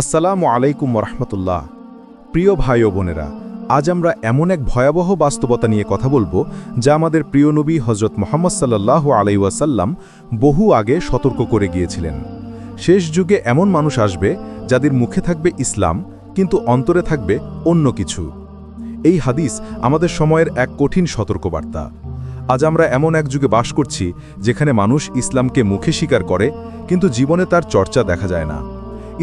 আসসালামু আলাইকুম রহমতুল্লাহ প্রিয় ভাই ও বোনেরা, আজ আমরা এমন এক ভয়াবহ বাস্তবতা নিয়ে কথা বলব যা আমাদের প্রিয় নবী হজরত মোহাম্মদ সাল্লাহ আলাইসাল্লাম বহু আগে সতর্ক করে গিয়েছিলেন। শেষ যুগে এমন মানুষ আসবে যাদের মুখে থাকবে ইসলাম, কিন্তু অন্তরে থাকবে অন্য কিছু। এই হাদিস আমাদের সময়ের এক কঠিন সতর্কবার্তা। আজ আমরা এমন এক যুগে বাস করছি যেখানে মানুষ ইসলামকে মুখে স্বীকার করে, কিন্তু জীবনে তার চর্চা দেখা যায় না।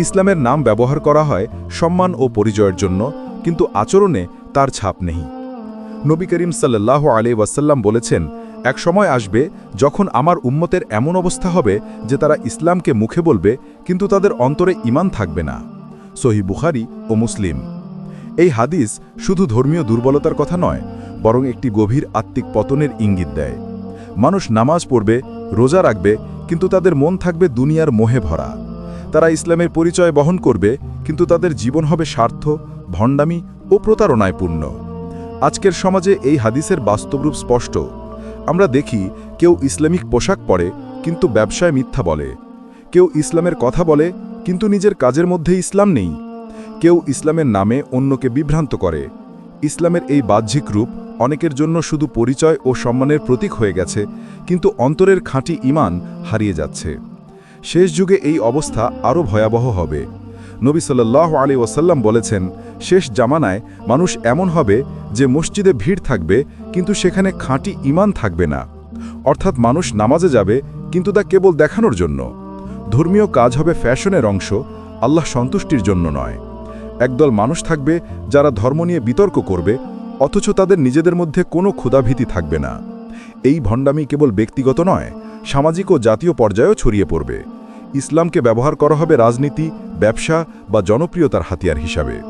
ইসলামের নাম ব্যবহার করা হয় সম্মান ও পরিচয়ের জন্য, কিন্তু আচরণে তার ছাপ নেই। নবী করিম সাল্লাহ আলী ওয়াসাল্লাম বলেছেন, এক সময় আসবে যখন আমার উম্মতের এমন অবস্থা হবে যে তারা ইসলামকে মুখে বলবে, কিন্তু তাদের অন্তরে ইমান থাকবে না। সহি বুখারি ও মুসলিম। এই হাদিস শুধু ধর্মীয় দুর্বলতার কথা নয়, বরং একটি গভীর আত্মিক পতনের ইঙ্গিত দেয়। মানুষ নামাজ পড়বে, রোজা রাখবে, কিন্তু তাদের মন থাকবে দুনিয়ার মোহে ভরা। তারা ইসলামের পরিচয় বহন করবে, কিন্তু তাদের জীবন হবে স্বার্থ, ভণ্ডামি ও প্রতারণায় পূর্ণ আজকের সমাজে এই হাদিসের বাস্তবরূপ স্পষ্ট। আমরা দেখি, কেউ ইসলামিক পোশাক পরে, কিন্তু ব্যবসায় মিথ্যা বলে। কেউ ইসলামের কথা বলে, কিন্তু নিজের কাজের মধ্যে ইসলাম নেই। কেউ ইসলামের নামে অন্যকে বিভ্রান্ত করে। ইসলামের এই বাহ্যিক রূপ অনেকের জন্য শুধু পরিচয় ও সম্মানের প্রতীক হয়ে গেছে, কিন্তু অন্তরের খাঁটি ইমান হারিয়ে যাচ্ছে। শেষ যুগে এই অবস্থা আরও ভয়াবহ হবে। নবী সাল্লাহ আলী ওসাল্লাম বলেছেন, শেষ জামানায় মানুষ এমন হবে যে মসজিদে ভিড় থাকবে, কিন্তু সেখানে খাঁটি ইমান থাকবে না। অর্থাৎ মানুষ নামাজে যাবে, কিন্তু তা কেবল দেখানোর জন্য। ধর্মীয় কাজ হবে ফ্যাশনের অংশ, আল্লাহ সন্তুষ্টির জন্য নয়। একদল মানুষ থাকবে যারা ধর্ম নিয়ে বিতর্ক করবে, অথচ তাদের নিজেদের মধ্যে কোনো ক্ষুধাভীতি থাকবে না। এই ভণ্ডামি কেবল ব্যক্তিগত নয় সামাজিক ও জাতীয় পর্যায়েও ছড়িয়ে পড়বে। ইসলামকে ব্যবহার করা হবে রাজনীতি, ব্যবসা বা জনপ্রিয়তার হাতিয়ার হিসাবে।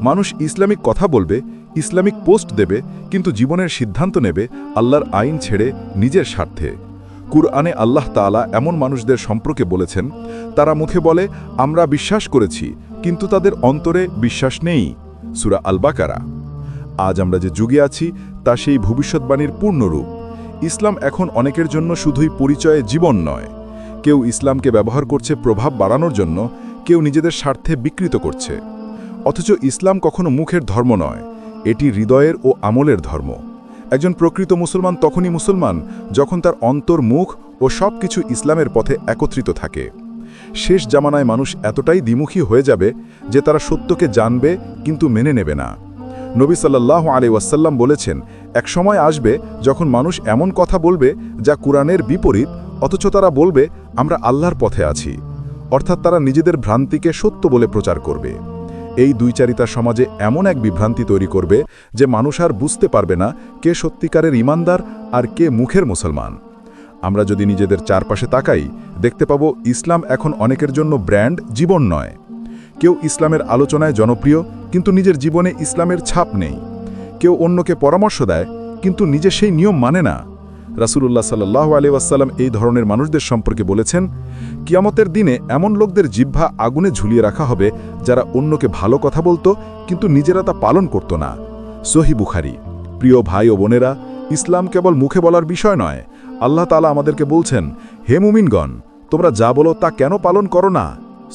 মানুষ ইসলামিক কথা বলবে, ইসলামিক পোস্ট দেবে, কিন্তু জীবনের সিদ্ধান্ত নেবে আল্লাহর আইন ছেড়ে নিজের স্বার্থে। কুরআনে আল্লাহ তাআলা এমন মানুষদের সম্পর্কে বলেছেন, তারা মুখে বলে, আমরা বিশ্বাস করেছি, কিন্তু তাদের অন্তরে বিশ্বাস নেই। সুরা আলবাকারা। আজ আমরা যে যুগে আছি, তা সেই ভবিষ্যৎবাণীর পূর্ণরূপ। ইসলাম এখন অনেকের জন্য শুধুই পরিচয়ে জীবন নয়। কেউ ইসলামকে ব্যবহার করছে প্রভাব বাড়ানোর জন্য, কেউ নিজেদের স্বার্থে বিকৃত করছে। অথচ ইসলাম কখনো মুখের ধর্ম নয়, এটি হৃদয়ের ও আমলের ধর্ম। একজন প্রকৃত মুসলমান তখনই মুসলমান যখন তার অন্তর, মুখ ও সব কিছু ইসলামের পথে একত্রিত থাকে। শেষ জামানায় মানুষ এতটাই দ্বিমুখী হয়ে যাবে যে তারা সত্যকে জানবে কিন্তু মেনে নেবে না। নবী সাল্লাহ আলী ওয়াসাল্লাম বলেছেন, এক সময় আসবে যখন মানুষ এমন কথা বলবে যা কোরআনের বিপরীত, অথচ তারা বলবে, আমরা আল্লাহর পথে আছি। অর্থাৎ তারা নিজেদের ভ্রান্তিকে সত্য বলে প্রচার করবে। এই দুইচারিতা সমাজে এমন এক বিভ্রান্তি তৈরি করবে যে মানুষ আর বুঝতে পারবে না কে সত্যিকারের ইমানদার আর কে মুখের মুসলমান। আমরা যদি নিজেদের চারপাশে তাকাই, দেখতে পাবো ইসলাম এখন অনেকের জন্য ব্র্যান্ড জীবন নয়। কেউ ইসলামের আলোচনায় জনপ্রিয়, কিন্তু নিজের জীবনে ইসলামের ছাপ নেই। কেউ অন্যকে পরামর্শ দেয়, কিন্তু নিজে সেই নিয়ম মানে না। রাসুলুল্লাহ সাল্লাহ আলী ওয়াসাল্লাম এই ধরনের মানুষদের সম্পর্কে বলেছেন, কিয়ামতের দিনে এমন লোকদের জিহ্বা আগুনে ঝুলিয়ে রাখা হবে, যারা অন্যকে ভালো কথা বলতো, কিন্তু নিজেরা তা পালন করত না। সহি বুখারি। প্রিয় ভাই ও বোনেরা, ইসলাম কেবল মুখে বলার বিষয় নয়। আল্লাহ তালা আমাদেরকে বলছেন, হে মুমিনগণ, তোমরা যা বলো তা কেন পালন করো না?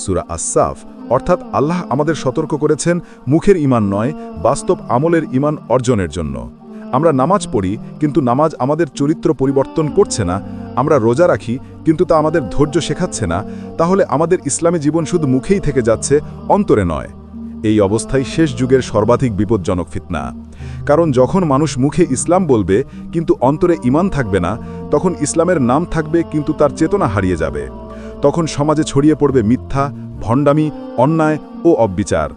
সুরা আসাফ অর্থাৎ আল্লাহ আমাদের সতর্ক করেছেন, মুখের ইমান নয়, বাস্তব আমলের ইমান অর্জনের জন্য। আমরা নামাজ পড়ি, কিন্তু নামাজ আমাদের চরিত্র পরিবর্তন করছে না। আমরা রোজা রাখি, কিন্তু তা আমাদের ধৈর্য শেখাচ্ছে না। তাহলে আমাদের ইসলামী জীবন শুধু মুখেই থেকে যাচ্ছে, অন্তরে নয়। এই অবস্থায় শেষ যুগের সর্বাধিক বিপজ্জনক ফিতনা। কারণ যখন মানুষ মুখে ইসলাম বলবে, কিন্তু অন্তরে ইমান থাকবে না, তখন ইসলামের নাম থাকবে, কিন্তু তার চেতনা হারিয়ে যাবে। তখন সমাজে ছড়িয়ে পড়বে মিথ্যা ভণ্ডামি, অন্যায় ও অবিচার।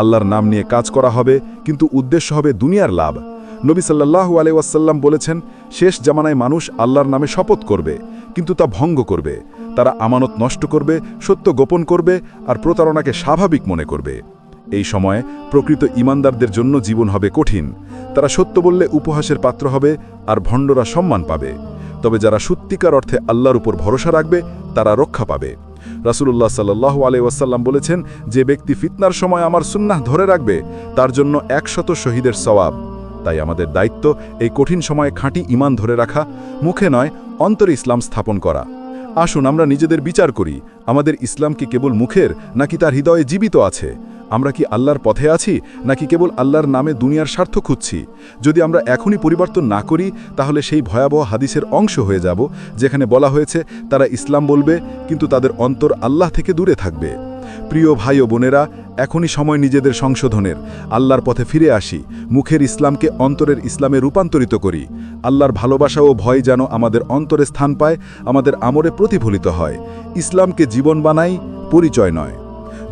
আল্লাহর নাম নিয়ে কাজ করা হবে, কিন্তু উদ্দেশ্য হবে দুনিয়ার লাভ। নবী সাল্লাহু আলাইসাল্লাম বলেছেন, শেষ জামানায় মানুষ আল্লাহর নামে শপথ করবে, কিন্তু তা ভঙ্গ করবে। তারা আমানত নষ্ট করবে, সত্য গোপন করবে, আর প্রতারণাকে স্বাভাবিক মনে করবে। এই সময়ে প্রকৃত ইমানদারদের জন্য জীবন হবে কঠিন। তারা সত্য বললে উপহাসের পাত্র হবে, আর ভণ্ডরা সম্মান পাবে। তবে যারা সত্যিকার অর্থে আল্লাহর উপর ভরসা রাখবে, তারা রক্ষা পাবে। রাসুলুল্লাহ সাল্লাহ আলাইসাল্লাম বলেছেন, যে ব্যক্তি ফিতনার সময় আমার সুন্নাহ ধরে রাখবে, তার জন্য একশত শহীদের সওয়াব। তাই আমাদের দায়িত্ব এই কঠিন সময়ে খাঁটি ইমান ধরে রাখা, মুখে নয়, অন্তরে ইসলাম স্থাপন করা। আসুন আমরা নিজেদের বিচার করি, আমাদের ইসলাম কি কেবল মুখের, নাকি তার হৃদয়ে জীবিত আছে? আমরা কি আল্লাহর পথে আছি, নাকি কেবল আল্লাহর নামে দুনিয়ার স্বার্থ খুঁজছি? যদি আমরা এখনই পরিবর্তন না করি, তাহলে সেই ভয়াবহ হাদিসের অংশ হয়ে যাব, যেখানে বলা হয়েছে, তারা ইসলাম বলবে, কিন্তু তাদের অন্তর আল্লাহ থেকে দূরে থাকবে। প্রিয় ভাই ও বোনেরা, এখনই সময় নিজেদের সংশোধনের। আল্লাহর পথে ফিরে আসি, মুখের ইসলামকে অন্তরের ইসলামে রূপান্তরিত করি। আল্লাহর ভালোবাসা ও ভয় যেন আমাদের অন্তরে স্থান পায়, আমাদের আমরে প্রতিফলিত হয়। ইসলামকে জীবন বানাই, পরিচয় নয়।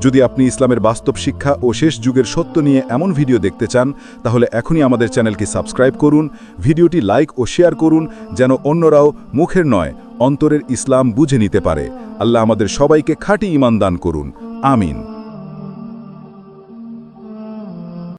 যদি আপনি ইসলামের বাস্তব শিক্ষা ও শেষ যুগের সত্য নিয়ে এমন ভিডিও দেখতে চান, তাহলে এখনই আমাদের চ্যানেলকে সাবস্ক্রাইব করুন, ভিডিওটি লাইক ও শেয়ার করুন, যেন অন্যরাও মুখের নয়, অন্তরের ইসলাম বুঝে নিতে পারে। আল্লাহ আমাদের সবাইকে খাঁটি ইমান দান করুন। আমিন।